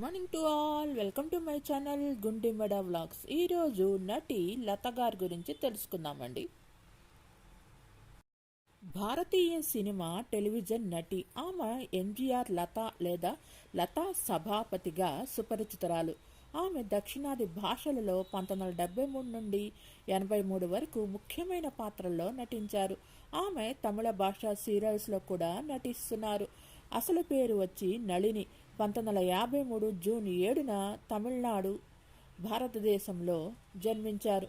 Morning to all welcome to my channel Gundimeda vlogs ఈరోజు నటి లత గారి గురించి తెలుసుకుందామండి. భారతీయ సినిమా టెలివిజన్ నటి ఆమె ఎంజీఆర్ లత లేదా లతా సభాపతిగా సుపరిచితురాలు. ఆమె దక్షిణాది భాషలలో పంతొమ్మిది వందల డెబ్బై మూడు నుండి ఎనభై మూడు వరకు ముఖ్యమైన పాత్రల్లో నటించారు. ఆమె తమిళ భాష సీరియల్స్లో కూడా నటిస్తున్నారు. అసలు పేరు వచ్చి నళిని. పంతొమ్మిది వందల యాభై మూడు జూన్ ఏడున తమిళనాడు భారతదేశంలో జన్మించారు.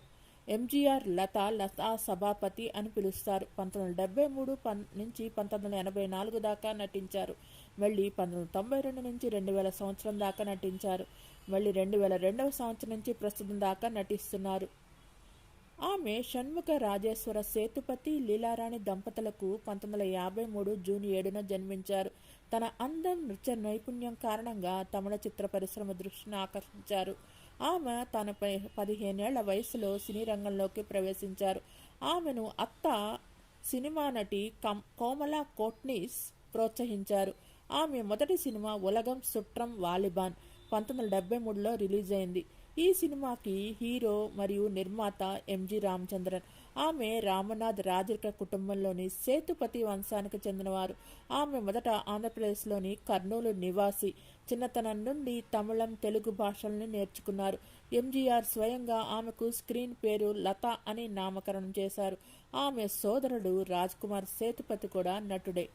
ఎంజీఆర్ లత లతా సభాపతి అని పిలుస్తారు. పంతొమ్మిది వందల డెబ్బై మూడు పన్ నుంచి పంతొమ్మిది వందల ఎనభై నాలుగు దాకా నటించారు. మళ్ళీ పంతొమ్మిది వందల తొంభై రెండు నుంచి రెండు వేల సంవత్సరం దాకా నటించారు. మళ్ళీ రెండు వేల రెండవ సంవత్సరం నుంచి ప్రస్తుతం దాకా నటిస్తున్నారు. ఆమె షణ్ముఖ రాజేశ్వర సేతుపతి లీలారాణి దంపతులకు పంతొమ్మిది వందల యాభై మూడు జూన్ ఏడున జన్మించారు. తన అందం నృత్య నైపుణ్యం కారణంగా తమిళ చిత్ర పరిశ్రమ దృష్టిని ఆకర్షించారు. ఆమె తన పదిహేనేళ్ళ వయసులో సినీ రంగంలోకి ప్రవేశించారు. ఆమెను అత్త సినిమా నటి కం కోమల కోట్నీస్ ప్రోత్సహించారు. ఆమె మొదటి సినిమా ఉలగం సుట్రం వాలిబాన్ పంతొమ్మిది వందల డెబ్బై మూడులో రిలీజ్ అయింది ఈ సినిమాకి హీరో మరియు నిర్మాత ఎంజి రామచంద్రన్ ఆమె రామనాథ్ రాజరిక కుటుంబంలోని సేతుపతి వంశానికి చెందినవారు. ఆమె మొదట ఆంధ్రప్రదేశ్లోని కర్నూలు నివాసి చిన్నతనం నుండి తమిళం తెలుగు భాషల్ని నేర్చుకున్నారు. ఎంజీఆర్ స్వయంగా ఆమెకు స్క్రీన్ పేరు లత అని నామకరణం చేశారు. ఆమె సోదరుడు రాజ్ కుమార్ సేతుపతి కూడా నటుడే.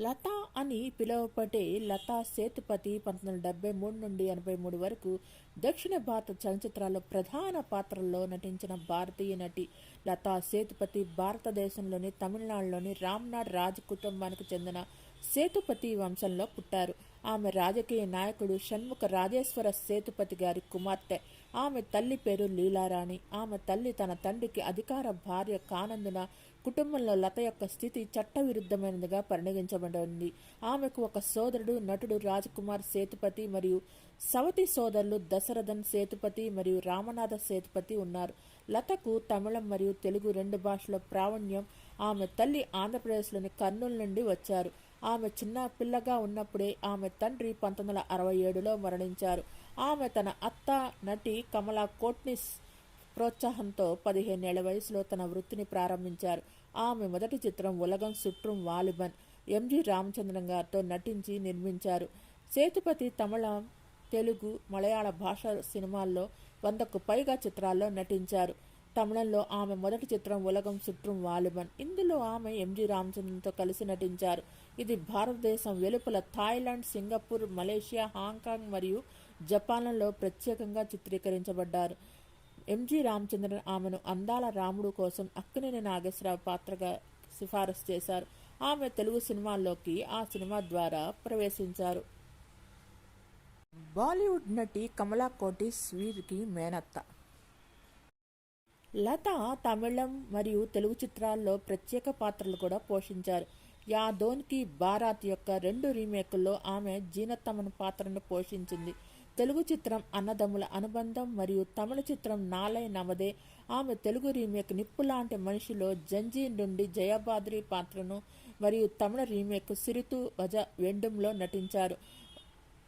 లత అని పిలువబడే లతా సేతుపతి పంతొమ్మిది వందల డెబ్బై మూడు నుండి ఎనభై మూడు వరకు దక్షిణ భారత చలనచిత్రాల్లో ప్రధాన పాత్రల్లో నటించిన భారతీయ నటి లతా సేతుపతి భారతదేశంలోని తమిళనాడులోని రామ్నాథ్ రాజ్ కుటుంబానికి చెందిన సేతుపతి వంశంలో పుట్టారు. ఆమె రాజకీయ నాయకుడు షణ్ముఖ రాజేశ్వర సేతుపతి గారి కుమార్తె. ఆమె తల్లి పేరు లీలారాణి. ఆమె తల్లి తన తండ్రికి అధికార భార్య కానందున కుటుంబంలో లత యొక్క స్థితి చట్టవిరుద్ధమైనదిగా పరిగణించబడింది ఆమెకు ఒక సోదరుడు నటుడు రాజకుమార్ సేతుపతి మరియు సవతి సోదరులు దశరథన్ సేతుపతి మరియు రామనాథ సేతుపతి ఉన్నారు. లతకు తమిళం మరియు తెలుగు రెండు భాషల ప్రావీణ్యం. ఆమె తల్లి ఆంధ్రప్రదేశ్లోని కర్నూలు నుండి వచ్చారు. ఆమె చిన్న పిల్లగా ఉన్నప్పుడే ఆమె తండ్రి పంతొమ్మిది వందల అరవై ఏడులో మరణించారు. ఆమె తన అత్త నటి కమలా కోట్నిస్ ప్రోత్సాహంతో పదిహేనేళ్ళ వయసులో తన వృత్తిని ప్రారంభించారు. ఆమె మొదటి చిత్రం ఉలగం సుట్రం వాలిబన్. ఎంజి రామచంద్రన్ గారితో నటించి నిర్మించారు. సేతుపతి తమిళం తెలుగు మలయాళ భాష సినిమాల్లో వందకు పైగా చిత్రాల్లో నటించారు. తమిళంలో ఆమె మొదటి చిత్రం ఉలగం సుట్రం వాలిబన్. ఇందులో ఆమె ఎంజి రామచంద్రన్తో కలిసి నటించారు. ఇది భారతదేశం వెలుపల థాయిలాండ్ సింగపూర్ మలేషియా హాంకాంగ్ మరియు జపాన్లలో ప్రత్యేకంగా చిత్రీకరించబడ్డారు. ఎంజి రామచంద్రన్ ఆమెను అందాల రాముడు కోసం అక్కినేని నాగేశ్వరరావు పాత్రగా సిఫారసు చేశారు. ఆమె తెలుగు సినిమాల్లోకి ఆ సినిమా ద్వారా ప్రవేశించారు. బాలీవుడ్ నటి కమలా కోటిస్ వీరికి మేనత్త. లత తమిళం మరియు తెలుగు చిత్రాల్లో ప్రత్యేక పాత్రలు కూడా పోషించారు. యా దోన్కి బారాత్ యొక్క రెండు రీమేకుల్లో ఆమె జీనత్తమ్మను పాత్రను పోషించింది. తెలుగు చిత్రం అన్నదమ్ముల అనుబంధం మరియు తమిళ చిత్రం నాలై నమదే ఆమె తెలుగు రీమేక్ నిప్పు లాంటి మనిషిలో జంజీ నుండి జయబాద్రి పాత్రను మరియు తమిళ రీమేక్ సిరితు వజ వెండుంలో నటించారు.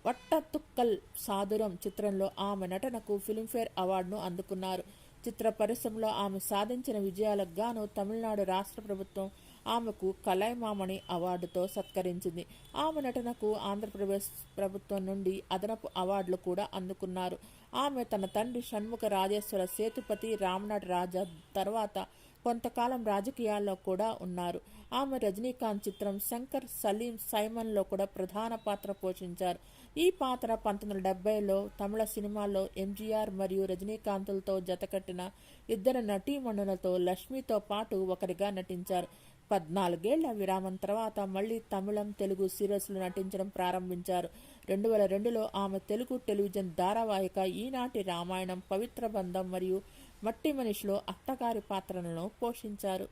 వట్టతుక్కల్ సాదురం చిత్రంలో ఆమె నటనకు ఫిల్మ్ఫేర్ అవార్డును అందుకున్నారు. చిత్ర పరిశ్రమలో ఆమె సాధించిన విజయాలకు గాను తమిళనాడు రాష్ట్ర ప్రభుత్వం ఆమెకు కలైమామణి అవార్డుతో సత్కరించింది. ఆమె నటనకు ఆంధ్రప్రదేశ్ ప్రభుత్వం నుండి అదనపు అవార్డులు కూడా అందుకున్నారు. ఆమె తన తండ్రి షణ్ముఖ రాజేశ్వర సేతుపతి రామనాథ్ రాజా తర్వాత కొంతకాలం రాజకీయాల్లో కూడా ఉన్నారు. ఆమె రజనీకాంత్ చిత్రం శంకర్ సలీం సైమన్లో కూడా ప్రధాన పాత్ర పోషించారు. ఈ పాత్ర పంతొమ్మిది వందల డెబ్బైలో తమిళ సినిమాల్లో ఎంజీఆర్ మరియు రజనీకాంత్లతో జతకట్టిన ఇద్దరు నటీమణులతో లక్ష్మితో పాటు ఒకరిగా నటించారు. పద్నాలుగేళ్ళ విరామం తర్వాత మళ్ళీ తమిళం తెలుగు సీరియల్స్లో నటించడం ప్రారంభించారు. రెండు వేల రెండులో ఆమె తెలుగు టెలివిజన్ ధారావాహిక ఈనాటి రామాయణం పవిత్ర బంధం మరియు మట్టి మనిషిలో అత్తగారి పాత్రలను పోషించారు.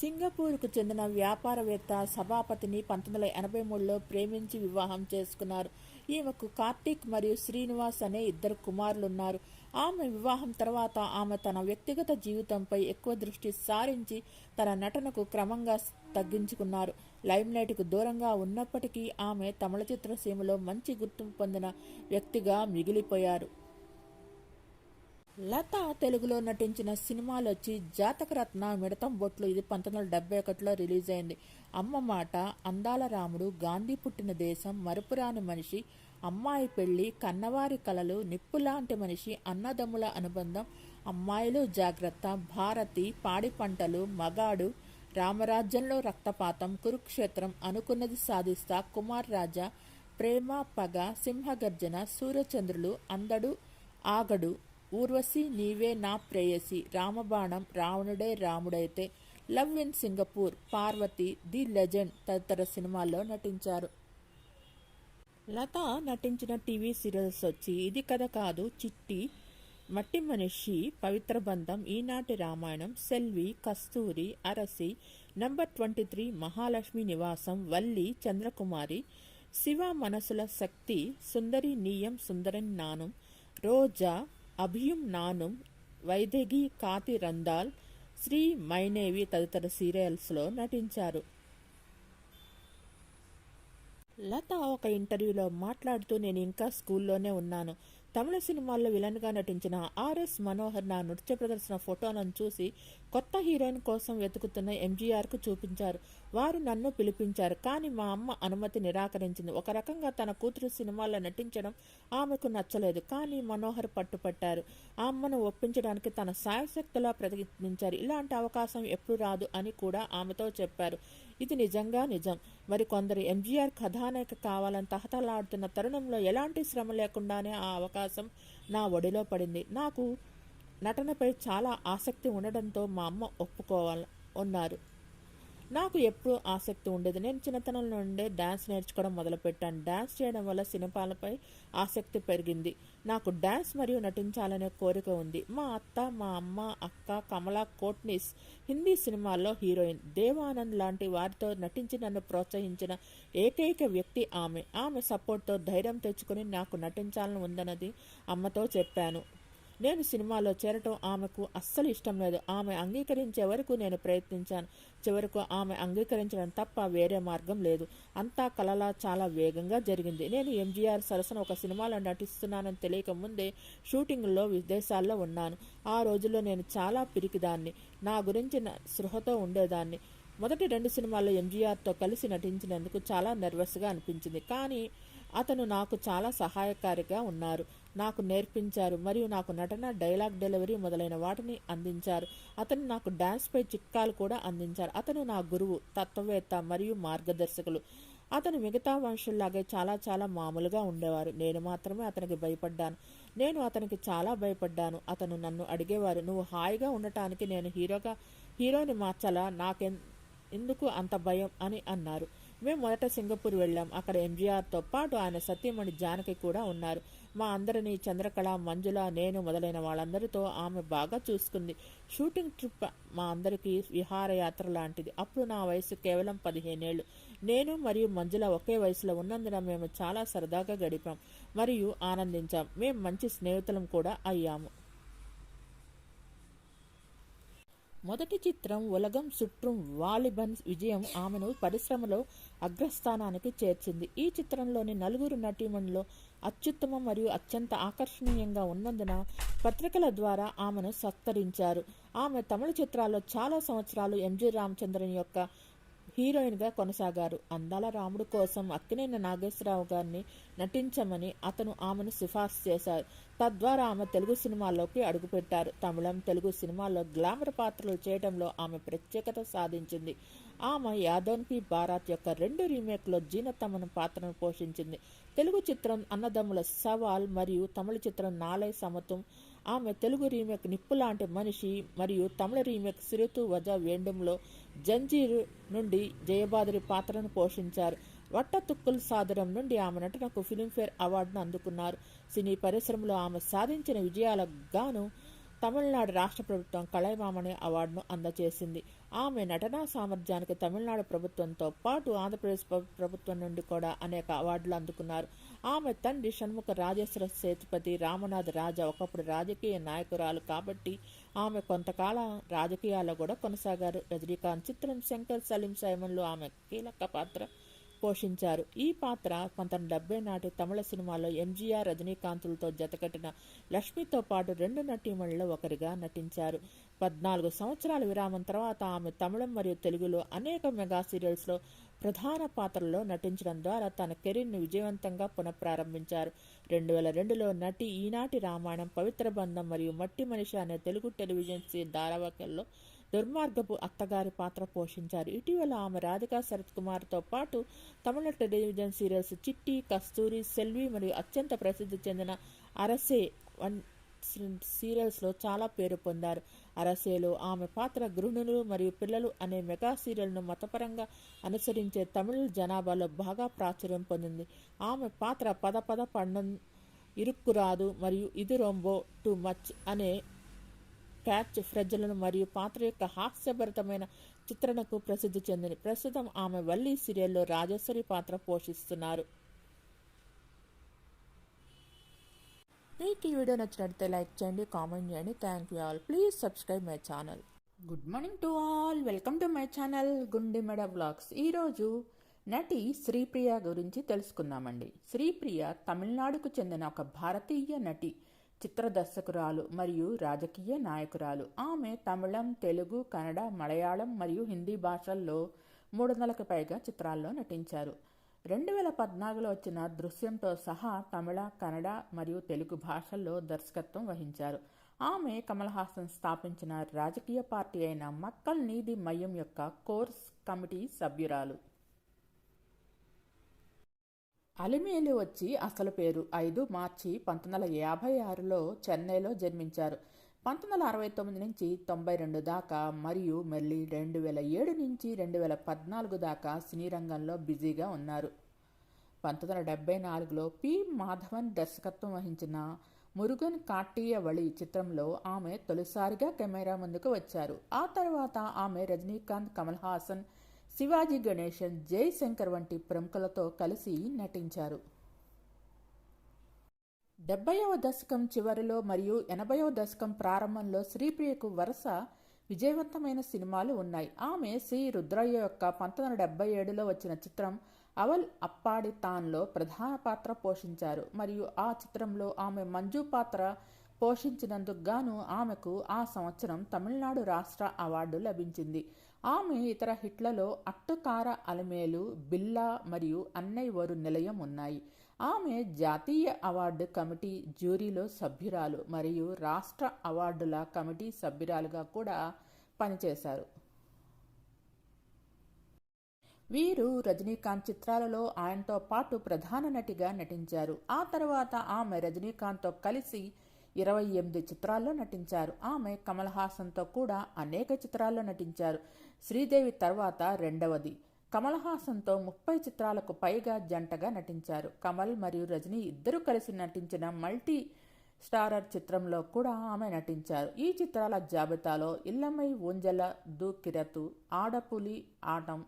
సింగపూర్కు చెందిన వ్యాపారవేత్త సభాపతిని పంతొమ్మిది వందల ఎనభై మూడులో ప్రేమించి వివాహం చేసుకున్నారు. ఈమెకు కార్తీక్ మరియు శ్రీనివాస్ అనే ఇద్దరు కుమారులున్నారు. ఆమె వివాహం తర్వాత ఆమె తన వ్యక్తిగత జీవితంపై ఎక్కువ దృష్టి సారించి తన నటనకు క్రమంగా తగ్గించుకున్నారు. లైమ్లైట్కు దూరంగా ఉన్నప్పటికీ ఆమె తమిళ చిత్రసీమలో మంచి గుర్తింపు పొందిన వ్యక్తిగా మిగిలిపోయారు. లత తెలుగులో నటించిన సినిమాలు వచ్చి జాతకరత్న మిడతం బొట్లు ఇది పంతొమ్మిది వందల డెబ్బై ఒకటిలో రిలీజ్ అయింది అమ్మ మాట అందాల రాముడు గాంధీ పుట్టిన దేశం మరుపురాని మనిషి అమ్మాయి పెళ్ళి కన్నవారి కలలు నిప్పులాంటి మనిషి అన్నదమ్ముల అనుబంధం అమ్మాయిలు జాగ్రత్త భారతి పాడి పంటలు మగాడు రామరాజ్యంలో రక్తపాతం కురుక్షేత్రం అనుకున్నది సాధిస్తా కుమార్ రాజా ప్రేమ పగ సింహగర్జన సూర్యచంద్రులు అందడు ఆగడు. ఊర్వశి నీవే నా ప్రేయసి. Ramabanam Ravanude Ramudaithe. Love in Singapore. Parvathi the legend తదితర సినిమాల్లో నటించారు. లత నటించిన టీవీ సీరియల్స్ వచ్చి ఇది కథ కాదు. చిట్టి మట్టి మనిషి Pavitra Bandham Eenati Ramayanam Selvi Kasthuri Arasi number twenty three Mahalakshmi Nivasam Valli Chandrakumari Shiva మనసుల శక్తి సుందరి నీయం సుందరన్ నానం రోజా అభియం నానుం వైదేగి కాతి రందాల్ శ్రీ మైనేవి తదితర సీరియల్స్లో నటించారు. లత ఒక ఇంటర్వ్యూలో మాట్లాడుతూ నేను ఇంకా స్కూల్లోనే ఉన్నాను. తమిళ సినిమాల్లో విలన్గా నటించిన ఆర్ఎస్ మనోహర్ నా నృత్య ప్రదర్శన ఫోటోలను చూసి కొత్త హీరోయిన్ కోసం వెతుకుతున్న ఎంజీఆర్కు చూపించారు. వారు నన్ను పిలిపించారు. కానీ మా అమ్మ అనుమతి నిరాకరించింది. ఒక రకంగా తన కూతురు సినిమాల్లో నటించడం ఆమెకు నచ్చలేదు. కానీ మనోహర్ పట్టుపట్టారు. ఆ అమ్మను ఒప్పించడానికి తన సాయశక్తిలా ప్రయత్నించారు. ఇలాంటి అవకాశం ఎప్పుడు రాదు అని కూడా ఆమెతో చెప్పారు. ఇది నిజంగా నిజం. మరి కొందరు ఎంజీఆర్ కథానాయక కావాలని తహతలాడుతున్న తరుణంలో ఎలాంటి శ్రమ లేకుండానే ఆ అవకాశం నా ఒడిలో పడింది. నాకు నటనపై చాలా ఆసక్తి ఉండడంతో మా అమ్మ ఒప్పుకోవాలి ఉన్నారు. నాకు ఎప్పుడూ ఆసక్తి ఉండేది. నేను చిన్నతనం నుండే డ్యాన్స్ నేర్చుకోవడం మొదలుపెట్టాను. డ్యాన్స్ చేయడం వల్ల సినిమాలపై ఆసక్తి పెరిగింది. నాకు డ్యాన్స్ మరియు నటించాలనే కోరిక ఉంది. మా అత్త మా అమ్మ అక్క కమలా కోట్నిస్ హిందీ సినిమాల్లో హీరోయిన్ దేవానంద్ లాంటి వారితో నటించి నన్ను ప్రోత్సహించిన ఏకైక వ్యక్తి ఆమె. ఆమె సపోర్ట్తో ధైర్యం తెచ్చుకుని నాకు నటించాలని ఉందన్నది అమ్మతో చెప్పాను. నేను సినిమాలో చేరటం ఆమెకు అస్సలు ఇష్టం లేదు. ఆమె అంగీకరించే వరకు నేను ప్రయత్నించాను. చివరకు ఆమె అంగీకరించడం తప్ప వేరే మార్గం లేదు. అంతా కలలా చాలా వేగంగా జరిగింది. నేను ఎంజీఆర్ సరసన ఒక సినిమాలో నటిస్తున్నానని తెలియక ముందే షూటింగ్లో విదేశాల్లో ఉన్నాను. ఆ రోజుల్లో నేను చాలా పిరికిదాన్ని. నా గురించి సృహతో ఉండేదాన్ని. మొదటి రెండు సినిమాల్లో ఎంజీఆర్తో కలిసి నటించినందుకు చాలా నర్వస్గా అనిపించింది. కానీ అతను నాకు చాలా సహాయకారిగా ఉన్నారు. నాకు నేర్పించారు మరియు నాకు నటన డైలాగ్ డెలివరీ మొదలైన వాటిని అందించారు. అతను నాకు డ్యాన్స్పై చిట్కాలు కూడా అందించారు. అతను నా గురువు తత్వవేత్త మరియు మార్గదర్శకులు. అతను మిగతా వంశుల్లాగే చాలా చాలా మామూలుగా ఉండేవారు. నేను మాత్రమే అతనికి భయపడ్డాను. నేను అతనికి చాలా భయపడ్డాను. అతను నన్ను అడిగేవారు నువ్వు హాయిగా ఉండటానికి నేను హీరోగా హీరోని మార్చాలా? నాకెం ఎందుకు అంత భయం? అని అన్నారు. మేము మొదట సింగపూర్ వెళ్ళాం. అక్కడ ఎంజీఆర్తో పాటు ఆయన సత్యమణి జానకి కూడా ఉన్నారు. మా అందరినీ చంద్రకళ మంజుల నేను మొదలైన వాళ్ళందరితో ఆమె బాగా చూసుకుంది. షూటింగ్ ట్రిప్ మా అందరికీ విహారయాత్ర లాంటిది. అప్పుడు నా వయసు కేవలం పదిహేనేళ్ళు. నేను మరియు మంజుల ఒకే వయసులో ఉన్నందున మేము చాలా సరదాగా గడిపాం మరియు ఆనందించాం. మేము మంచి స్నేహితులం కూడా అయ్యాము. మొదటి చిత్రం ఉలగం సుట్రం వాలిబన్ విజయం ఆమెను పరిశ్రమలో అగ్రస్థానానికి చేర్చింది. ఈ చిత్రంలోని నలుగురు నటీమణిలో అత్యుత్తమ మరియు అత్యంత ఆకర్షణీయంగా ఉన్నందున పత్రికల ద్వారా ఆమెను సత్కరించారు. ఆమె తమిళ చిత్రాల్లో చాలా సంవత్సరాలు ఎంజి రామచంద్రన్ యొక్క హీరోయిన్గా కొనసాగారు. అందాల రాముడు కోసం అక్కినేని నాగేశ్వరరావు గారిని నటించమని అతను ఆమెను సిఫార్సు చేశారు. తద్వారా ఆమె తెలుగు సినిమాల్లోకి అడుగుపెట్టారు. తమిళం తెలుగు సినిమాల్లో గ్లామర్ పాత్రలు చేయడంలో ఆమె ప్రత్యేకత సాధించింది. ఆమె యాదోన్పి భారత్ యొక్క రెండు రీమేక్లో జీనతమ్మన పాత్రను పోషించింది. తెలుగు చిత్రం అన్నదమ్ముల సవాల్ మరియు తమిళ చిత్రం నాలయ సమతం. ఆమె తెలుగు రీమేక్ నిప్పు లాంటి మనిషి మరియు తమిళ రీమేక్ సిరుతు వజ వేండంలో జంజీరు నుండి జయబాదురి పాత్రను పోషించారు. వట్టతుక్కుల్ సాదరం నుండి ఆమె నటనకు ఫిలింఫేర్ అవార్డును అందుకున్నారు. సినీ పరిశ్రమలో ఆమె సాధించిన విజయాలకు గాను తమిళనాడు రాష్ట్ర ప్రభుత్వం కళైమామణి అవార్డును అందజేసింది. ఆమె నటనా సామర్థ్యానికి తమిళనాడు ప్రభుత్వంతో పాటు ఆంధ్రప్రదేశ్ ప్రభుత్వం నుండి కూడా అనేక అవార్డులు అందుకున్నారు. ఆమె తండ్రి షణ్ముఖ రాజేశ్వర సేతుపతి రామనాథ్ రాజా ఒకప్పుడు రాజకీయ నాయకురాలు కాబట్టి ఆమె కొంతకాలం రాజకీయాల్లో కూడా కొనసాగారు. రజనీకాంత్ చిత్రం శంకర్ సలీం సైమన్లో ఆమె కీలక పాత్ర పోషించారు. ఈ పాత్ర పంతొమ్మిది డెబ్బై నాటి తమిళ సినిమాలో ఎంజీఆర్ రజనీకాంతులతో జతకట్టిన లక్ష్మితో పాటు రెండు నటీమణుల్లో ఒకరిగా నటించారు. పద్నాలుగు సంవత్సరాల విరామం తర్వాత ఆమె తమిళం మరియు తెలుగులో అనేక మెగా సీరియల్స్లో ప్రధాన పాత్రల్లో నటించడం ద్వారా తన కెరీర్ను విజయవంతంగా పునఃప్రారంభించారు. రెండు వేల రెండులో నటి ఈనాటి రామాయణం పవిత్ర బంధం మరియు మట్టి మనిషి అనే తెలుగు టెలివిజన్ సీ ధారావాహికల్లో దుర్మార్గపు అత్తగారి పాత్ర పోషించారు. ఇటీవల ఆమె రాధికా శరత్ కుమార్తో పాటు తమిళ టెలివిజన్ సీరియల్స్ చిట్టి కస్తూరి సెల్వి మరియు అత్యంత ప్రసిద్ధి చెందిన అరసే వన్ సీరియల్స్లో చాలా పేరు పొందారు. అరసేలో ఆమె పాత్ర గృహిణులు మరియు పిల్లలు అనే మెగా సీరియల్ను మతపరంగా అనుసరించే తమిళ జనాభాలో బాగా ప్రాచుర్యం పొందింది. ఆమె పాత్ర పద పద పండం ఇరుక్కురాదు మరియు ఇది రొంబో టు మచ్ అనే క్యాచ్ ఫ్రెజ్లను మరియు పాత్ర యొక్క హాస్యభరితమైన చిత్రణకు ప్రసిద్ధి చెందింది. ప్రస్తుతం ఆమె వల్లి సీరియల్లో రాజేశ్వరి పాత్ర పోషిస్తున్నారు. మీకు ఈ వీడియో నచ్చినట్లయితే లైక్ చేయండి కామెంట్ చేయండి. Thank you all please subscribe my channel good morning to all welcome to my channel Gundimeda blogs ఈరోజు నటి శ్రీప్రియ గురించి తెలుసుకుందామండి. శ్రీప్రియ తమిళనాడుకు చెందిన ఒక భారతీయ నటి. చిత్ర దర్శకురాలు మరియు రాజకీయ నాయకురాలు. ఆమె తమిళం తెలుగు కన్నడ మలయాళం మరియు హిందీ భాషల్లో మూడు వందలకు పైగా చిత్రాల్లో నటించారు. రెండు వేల పద్నాలుగులో వచ్చిన దృశ్యంతో సహా తమిళ కన్నడ మరియు తెలుగు భాషల్లో దర్శకత్వం వహించారు. ఆమె కమల్ హాసన్ స్థాపించిన రాజకీయ పార్టీ అయిన మక్కల్ నీది మయం యొక్క కోర్స్ కమిటీ సభ్యురాలు. అలిమేలు వచ్చి అసలు పేరు ఐదు మార్చి పంతొమ్మిది వందల యాభై ఆరులో చెన్నైలో జన్మించారు. పంతొమ్మిది వందల అరవై తొమ్మిది నుంచి తొంభై రెండు దాకా మరియు మళ్ళీ రెండు వేల ఏడు నుంచి రెండు వేల పద్నాలుగు దాకా సినీ రంగంలో బిజీగా ఉన్నారు. పంతొమ్మిది వందల డెబ్బై నాలుగులో పి. మాధవన్ దర్శకత్వం వహించిన మురుగన్ కాట్టియ చిత్రంలో ఆమె తొలిసారిగా కెమెరా ముందుకు వచ్చారు. ఆ తర్వాత ఆమె రజనీకాంత్ కమల్ హాసన్ శివాజీ గణేశన్ జయశంకర్ వంటి ప్రముఖులతో కలిసి నటించారు. డెబ్బైవ దశకం చివరిలో మరియు ఎనభైవ దశకం ప్రారంభంలో శ్రీప్రియకు వరుస విజయవంతమైన సినిమాలు ఉన్నాయి. ఆమె శ్రీ రుద్రయ్య యొక్క పంతొమ్మిది వందల డెబ్బై ఏడులో వచ్చిన చిత్రం అవల్ అప్పాడి తాన్లో ప్రధాన పాత్ర పోషించారు. మరియు ఆ చిత్రంలో ఆమె మంజు పాత్ర పోషించినందుకు గాను ఆమెకు ఆ సంవత్సరం తమిళనాడు రాష్ట్ర అవార్డు లభించింది. ఆమె ఇతర హిట్లలో అట్టుకార అలమేలు బిల్లా మరియు అన్నై వరు నిలయం ఉన్నాయి. ఆమె జాతీయ అవార్డు కమిటీ జ్యూరీలో సభ్యురాలు మరియు రాష్ట్ర అవార్డుల కమిటీ సభ్యురాలుగా కూడా పనిచేశారు. వీరు రజనీకాంత్ చిత్రాలలో ఆయనతో పాటు ప్రధాన నటిగా నటించారు. ఆ తర్వాత ఆమె రజనీకాంత్తో కలిసి ఇరవై ఎనిమిది చిత్రాల్లో నటించారు. ఆమె కమల్ హాసన్తో కూడా అనేక చిత్రాల్లో నటించారు. శ్రీదేవి తర్వాత రెండవది. కమల్ హాసన్తో ముప్పై చిత్రాలకు పైగా జంటగా నటించారు. కమల్ మరియు రజనీ ఇద్దరు కలిసి నటించిన మల్టీ స్టారర్ చిత్రంలో కూడా ఆమె నటించారు. ఈ చిత్రాల జాబితాలో ఇల్లమై ఊంజల దూకిరతు ఆడపులి ఆటం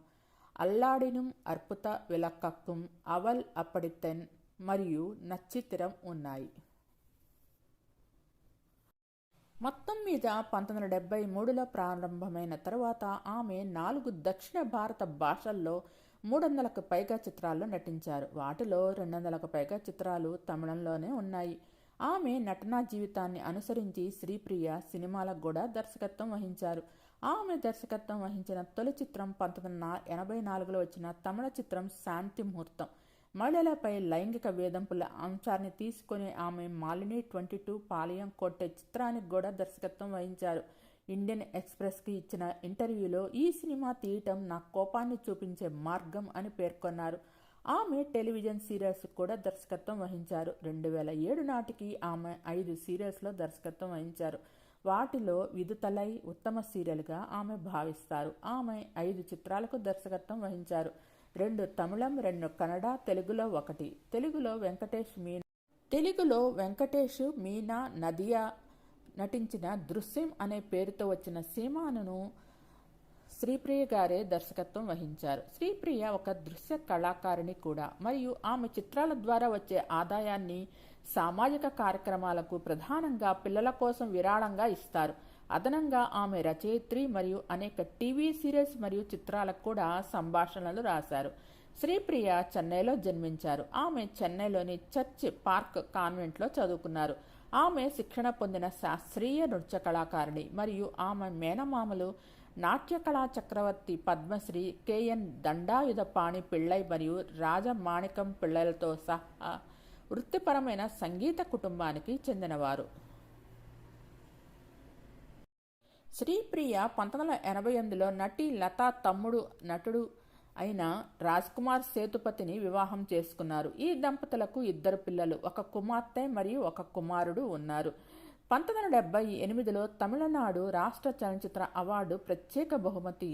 అల్లాడినుం అర్పుత విలక్కక్కుం అవల్ అప్పడితెన్ మరియు నచ్చితిరం ఉన్నాయి. మొత్తం మీద పంతొమ్మిది వందల డెబ్బై మూడులో ప్రారంభమైన తర్వాత ఆమె నాలుగు దక్షిణ భారత భాషల్లో మూడు వందలకు పైగా చిత్రాల్లో నటించారు. వాటిలో రెండు వందలకు పైగా చిత్రాలు తమిళంలోనే ఉన్నాయి. ఆమె నటనా జీవితాన్ని అనుసరించి శ్రీప్రియ సినిమాలకు కూడా దర్శకత్వం వహించారు. ఆమె దర్శకత్వం వహించిన తొలి చిత్రం పంతొమ్మిది వందల ఎనభై నాలుగులో వచ్చిన తమిళ చిత్రం శాంతి ముహూర్తం మహిళలపై లైంగిక వేధింపుల అంశాన్ని తీసుకుని ఆమె మాలిని ట్వంటీ టూ పాలయం కొట్టే చిత్రానికి కూడా దర్శకత్వం వహించారు. ఇండియన్ ఎక్స్ప్రెస్కి ఇచ్చిన ఇంటర్వ్యూలో ఈ సినిమా తీయటం నా కోపాన్ని చూపించే మార్గం అని పేర్కొన్నారు. ఆమె టెలివిజన్ సీరియల్స్ కూడా దర్శకత్వం వహించారు. రెండు వేల ఏడు నాటికి ఆమె ఐదు సీరియల్స్లో దర్శకత్వం వహించారు. వాటిలో విదుతలై ఉత్తమ సీరియల్గా ఆమె భావిస్తారు. ఆమె ఐదు చిత్రాలకు దర్శకత్వం వహించారు. రెండు తమిళం రెండు కన్నడ తెలుగులో ఒకటి. తెలుగులో వెంకటేష్ మీనా తెలుగులో వెంకటేష్ మీనా నదియా నటించిన దృశ్యం అనే పేరుతో వచ్చిన సీమాను శ్రీప్రియ గారే దర్శకత్వం వహించారు. శ్రీప్రియ ఒక దృశ్య కళాకారిణి కూడా. మరియు ఆమె చిత్రాల ద్వారా వచ్చే ఆదాయాన్ని సామాజిక కార్యక్రమాలకు ప్రధానంగా పిల్లల కోసం విరాళంగా ఇస్తారు. అదనంగా ఆమె రచయిత్రి మరియు అనేక టీవీ సీరియల్స్ మరియు చిత్రాలకు కూడా సంభాషణలు రాశారు. శ్రీప్రియ చెన్నైలో జన్మించారు. ఆమె చెన్నైలోని చర్చ్ పార్క్ కాన్వెంట్లో చదువుకున్నారు. ఆమె శిక్షణ పొందిన శాస్త్రీయ నృత్య కళాకారిణి మరియు ఆమె మేనమామలు నాట్యకళా చక్రవర్తి పద్మశ్రీ కెఎన్ దండాయుధపాణి పిళ్ళై మరియు రాజమాణికం పిళ్ళలతో సహా వృత్తిపరమైన సంగీత కుటుంబానికి చెందినవారు. శ్రీప్రియ పంతొమ్మిది వందల ఎనభై ఎనిమిదిలో నటి లతా తమ్ముడు నటుడు అయిన కుమార్ సేతుపతిని వివాహం చేసుకున్నారు. ఈ దంపతులకు ఇద్దరు పిల్లలు ఒక కుమార్తె మరియు ఒక కుమారుడు ఉన్నారు. పంతొమ్మిది వందల డెబ్బై ఎనిమిదిలో తమిళనాడు రాష్ట్ర చలనచిత్ర అవార్డు ప్రత్యేక బహుమతి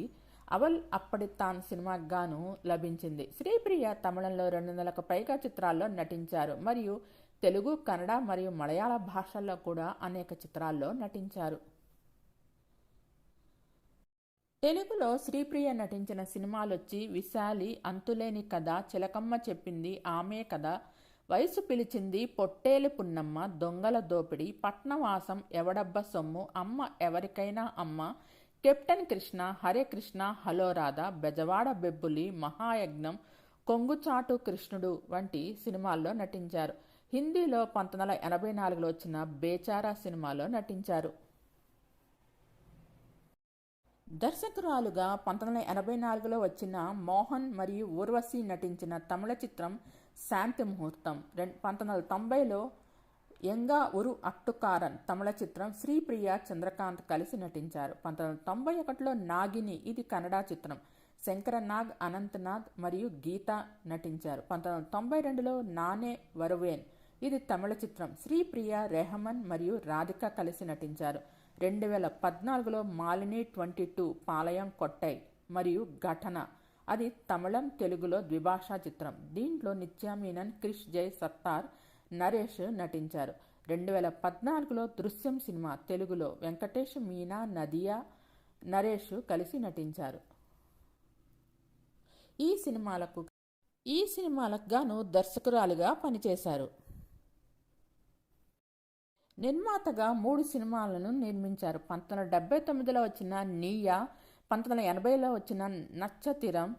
అవల్ అప్పడితాన్ సినిమాకు గాను లభించింది. శ్రీప్రియ తమిళంలో రెండు వందలకు పైగా చిత్రాల్లో నటించారు మరియు తెలుగు కన్నడ మరియు మలయాళ భాషల్లో కూడా అనేక చిత్రాల్లో నటించారు. తెలుగులో శ్రీప్రియ నటించిన సినిమాలొచ్చి విశాలి అంతులేని కథ చిలకమ్మ చెప్పింది ఆమె కథ వయసు పిలిచింది పొట్టేలు పున్నమ్మ దొంగల దోపిడి పట్నవాసం ఎవడబ్బ సొమ్ము అమ్మ ఎవరికైనా అమ్మ కెప్టెన్ కృష్ణ హరే కృష్ణ హలో రాధ బెజవాడ బెబ్బులి మహాయజ్ఞం కొంగుచాటు కృష్ణుడు వంటి సినిమాల్లో నటించారు. హిందీలో పంతొమ్మిది వందల ఎనభై నాలుగులో వచ్చిన బేచారా సినిమాలో నటించారు. దర్శకురాలుగా పంతొమ్మిది వందల ఎనభై నాలుగులో వచ్చిన మోహన్ మరియు ఊర్వశి నటించిన తమిళ చిత్రం శాంతి ముహూర్తం. రెండు పంతొమ్మిది వందల తొంభైలో ఎంగా ఉరు అట్టుకారన్ తమిళ చిత్రం శ్రీప్రియ చంద్రకాంత్ కలిసి నటించారు. పంతొమ్మిది వందల తొంభై ఒకటిలో నాగిని ఇది కన్నడ చిత్రం. శంకరనాగ్ అనంతనాగ్ మరియు గీత నటించారు. పంతొమ్మిది వందల తొంభై రెండులో నానే వరువేన్ ఇది తమిళ చిత్రం. శ్రీప్రియ రెహమన్ మరియు రాధిక కలిసి నటించారు. రెండు వేల పద్నాలుగులో మాలిని ట్వంటీ టూ పాలయం కొట్టై మరియు ఘటన. అది తమిళం తెలుగులో ద్విభాషా చిత్రం. దీంట్లో నిత్యామీనన్ క్రిష్ జై సత్తార్ నరేష్ నటించారు. రెండు వేల పద్నాలుగులో దృశ్యం సినిమా తెలుగులో వెంకటేష్ మీనా నదియా నరేష్ కలిసి నటించారు. ఈ సినిమాలకు ఈ సినిమాలకు గాను దర్శకురాలుగా పనిచేశారు. నిర్మాతగా మూడు సినిమాలను నిర్మించారు. పంతొమ్మిది వందల డెబ్బై తొమ్మిదిలో వచ్చిన నీయా పంతొమ్మిది వందల ఎనభైలో వచ్చిన నచ్చతిరం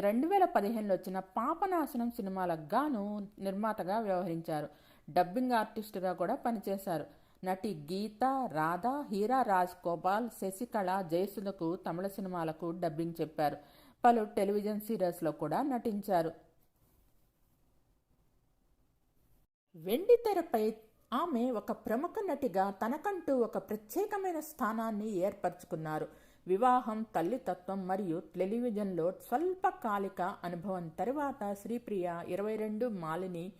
రెండు వేల పదిహేనులో వచ్చిన పాపనాశనం సినిమాలకు గాను నిర్మాతగా వ్యవహరించారు. డబ్బింగ్ ఆర్టిస్టుగా కూడా పనిచేశారు. నటి గీత రాధా హీరా రాజ్ గోపాల్ శశికళ జయసుధకు తమిళ సినిమాలకు డబ్బింగ్ చెప్పారు. పలు టెలివిజన్ సీరియల్స్లో కూడా నటించారు. వెండి తెరపై ఆమె ఒక ప్రముఖ నటిగా తనకంటూ ఒక ప్రత్యేకమైన స్థానాన్ని ఏర్పరచుకున్నారు. వివాహం తల్లితత్వం మరియు టెలివిజన్లో స్వల్పకాలిక అనుభవం తర్వాత శ్రీప్రియ ఇరవై రెండు మాలిని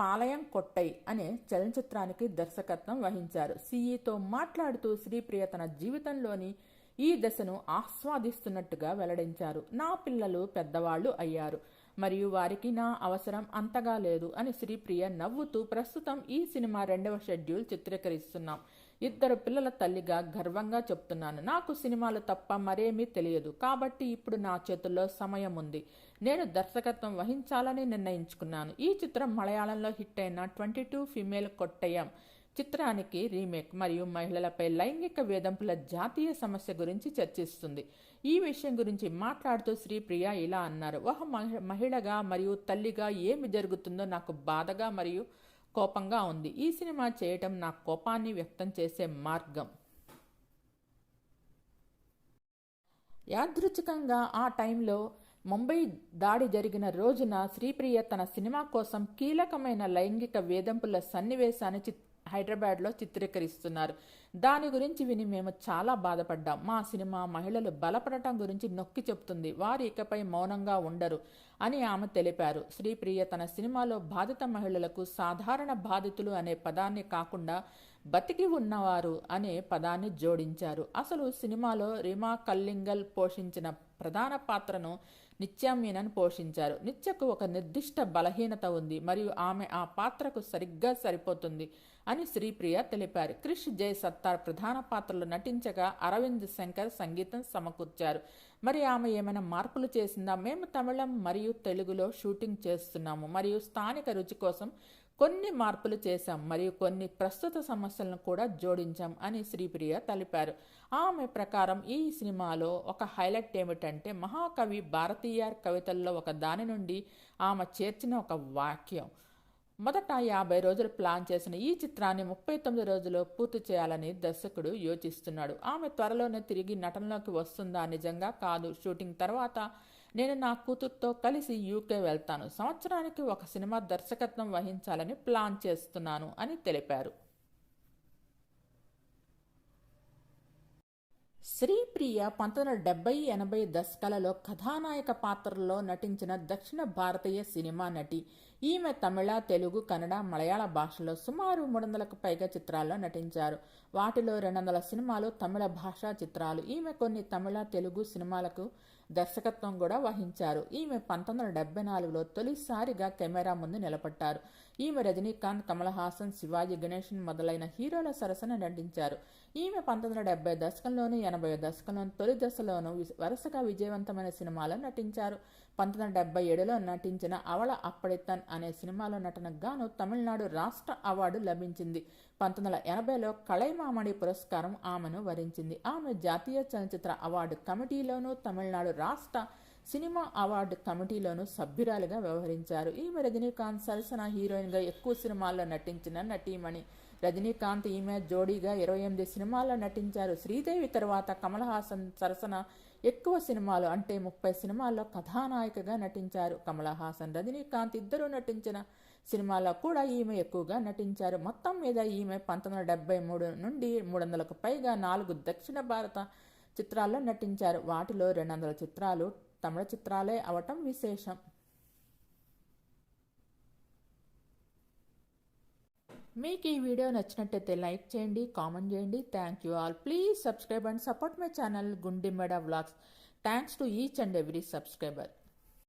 పాలయం కొట్టై అనే చలనచిత్రానికి దర్శకత్వం వహించారు. సిఈతో మాట్లాడుతూ శ్రీప్రియ తన జీవితంలోని ఈ దశను ఆస్వాదిస్తున్నట్టుగా వెల్లడించారు. నా పిల్లలు పెద్దవాళ్ళు అయ్యారు. మరియు వారికి నా అవసరం అంతగా లేదు అని శ్రీప్రియ నవ్వుతూ ప్రస్తుతం ఈ సినిమా రెండవ షెడ్యూల్ చిత్రీకరిస్తున్నాం. ఇద్దరు పిల్లల తల్లిగా గర్వంగా చెప్తున్నాను. నాకు సినిమాలు తప్ప మరేమీ తెలియదు. కాబట్టి ఇప్పుడు నా చేతుల్లో సమయం ఉంది. నేను దర్శకత్వం వహించాలని నిర్ణయించుకున్నాను. ఈ చిత్రం మలయాళంలో హిట్ అయిన ట్వంటీ టూ ఫిమేల్ కొట్టయం చిత్రానికి రీమేక్ మరియు మహిళలపై లైంగిక వేధింపుల జాతీయ సమస్య గురించి చర్చిస్తుంది. ఈ విషయం గురించి మాట్లాడుతూ శ్రీప్రియ ఇలా అన్నారు. ఒక మహిళగా మరియు తల్లిగా ఏమి జరుగుతుందో నాకు బాధగా మరియు కోపంగా ఉంది. ఈ సినిమా చేయటం నా కోపాన్ని వ్యక్తం చేసే మార్గం. యాదృచ్ఛికంగా ఆ టైంలో ముంబై దాడి జరిగిన రోజున శ్రీప్రియ తన సినిమా కోసం కీలకమైన లైంగిక వేధింపుల సన్నివేశాన్ని హైదరాబాద్లో చిత్రీకరిస్తున్నారు. దాని గురించి విని మేము చాలా బాధపడ్డాం. మా సినిమా మహిళలు బలపడటం గురించి నొక్కి చెప్తుంది. వారు ఇకపై మౌనంగా ఉండరు అని ఆమె తెలిపారు. శ్రీప్రియ తన సినిమాలో బాధిత మహిళలకు సాధారణ బాధితులు అనే పదాన్ని కాకుండా బతికి ఉన్నవారు అనే పదాన్ని జోడించారు. అసలు సినిమాలో రిమా కల్లింగల్ పోషించిన ప్రధాన పాత్రను నిత్యామీనన్ పోషించారు. నిత్యకు ఒక నిర్దిష్ట బలహీనత ఉంది మరియు ఆమె ఆ పాత్రకు సరిగ్గా సరిపోతుంది. అని శ్రీప్రియ తెలిపారు. క్రిష్ జయ సత్తార్ ప్రధాన పాత్రలు నటించగా అరవింద్ శంకర్ సంగీతం సమకూర్చారు. మరి ఆమె ఏమైనా మార్పులు చేసిందా? మేము తమిళం మరియు తెలుగులో షూటింగ్ చేస్తున్నాము. మరియు స్థానిక రుచి కోసం కొన్ని మార్పులు చేశాం. మరియు కొన్ని ప్రస్తుత సమస్యలను కూడా జోడించాం అని శ్రీప్రియ తెలిపారు. ఆమె ప్రకారం ఈ సినిమాలో ఒక హైలైట్ ఏమిటంటే మహాకవి భారతీయ కవితల్లో ఒక దాని నుండి ఆమె చేర్చిన ఒక వాక్యం. మొదట యాభై రోజులు ప్లాన్ చేసిన ఈ చిత్రాన్ని ముప్పై తొమ్మిది రోజుల్లో పూర్తి చేయాలని దర్శకుడు యోచిస్తున్నాడు. ఆమె త్వరలోనే తిరిగి నటనలోకి వస్తుందా నిజంగా కాదు. షూటింగ్ తర్వాత నేను నా కూతురుతో కలిసి యూకే వెళ్తాను. సంవత్సరానికి ఒక సినిమా దర్శకత్వం వహించాలని ప్లాన్ చేస్తున్నాను అని తెలిపారు. శ్రీప్రియ పంతొమ్మిది వందల డెబ్బై ఎనభై దశకాలలో కథానాయక పాత్రలో నటించిన దక్షిణ భారతీయ సినిమా నటి ఈమె తమిళ తెలుగు కన్నడ మలయాళ భాషలో సుమారు మూడు వందలకు పైగా చిత్రాల్లో నటించారు. వాటిలో రెండు వందల సినిమాలు తమిళ భాషా చిత్రాలు. ఈమె కొన్ని తమిళ తెలుగు సినిమాలకు దర్శకత్వం కూడా వహించారు. ఈమె పంతొమ్మిది వందల డెబ్బై నాలుగులో తొలిసారిగా కెమెరా ముందు నిలబడ్డారు. ఈమె రజనీకాంత్ కమల్ హాసన్ శివాజీ గణేషన్ మొదలైన హీరోల సరసన నటించారు. ఈమె పంతొమ్మిది వందల డెబ్బై దశకంలోను ఎనభై దశకంలోను తొలి దశలోను వరుసగా విజయవంతమైన సినిమాలో నటించారు. పంతొమ్మిది వందల డెబ్బై ఏడులో నటించిన అవళ అప్పడితన్ అనే సినిమాలో నటనకు గాను తమిళనాడు రాష్ట్ర అవార్డు లభించింది. పంతొమ్మిది వందల ఎనభైలో కళైమామణి పురస్కారం ఆమెను వరించింది. ఆమె జాతీయ చలనచిత్ర అవార్డు కమిటీలోనూ తమిళనాడు రాష్ట్ర సినిమా అవార్డు కమిటీలోనూ సభ్యురాలుగా వ్యవహరించారు. ఈమె రజనీకాంత్ సరసన హీరోయిన్గా ఎక్కువ సినిమాల్లో నటించిన నటీమణి. రజనీకాంత్ ఈమె జోడీగా ఇరవై ఎనిమిది సినిమాల్లో నటించారు. శ్రీదేవి తర్వాత కమల్ హాసన్ సరసన ఎక్కువ సినిమాలు అంటే ముప్పై సినిమాల్లో కథానాయికగా నటించారు. కమల్ హాసన్ రజనీకాంత్ ఇద్దరూ నటించిన సినిమాల్లో కూడా ఈమె ఎక్కువగా నటించారు. మొత్తం మీద ఈమె పంతొమ్మిది వందల డెబ్బై మూడు నుండి మూడు వందలకు పైగా నాలుగు దక్షిణ భారత చిత్రాల్లో నటించారు. వాటిలో రెండు వందల చిత్రాలు తమిళ చిత్రాలే అవటం విశేషం. మీకు ఈ వీడియో నచ్చినట్టయితే లైక్ చేయండి కామెంట్ చేయండి. Thank you all please subscribe and support my channel Gundimeda vlogs thanks to each and every subscriber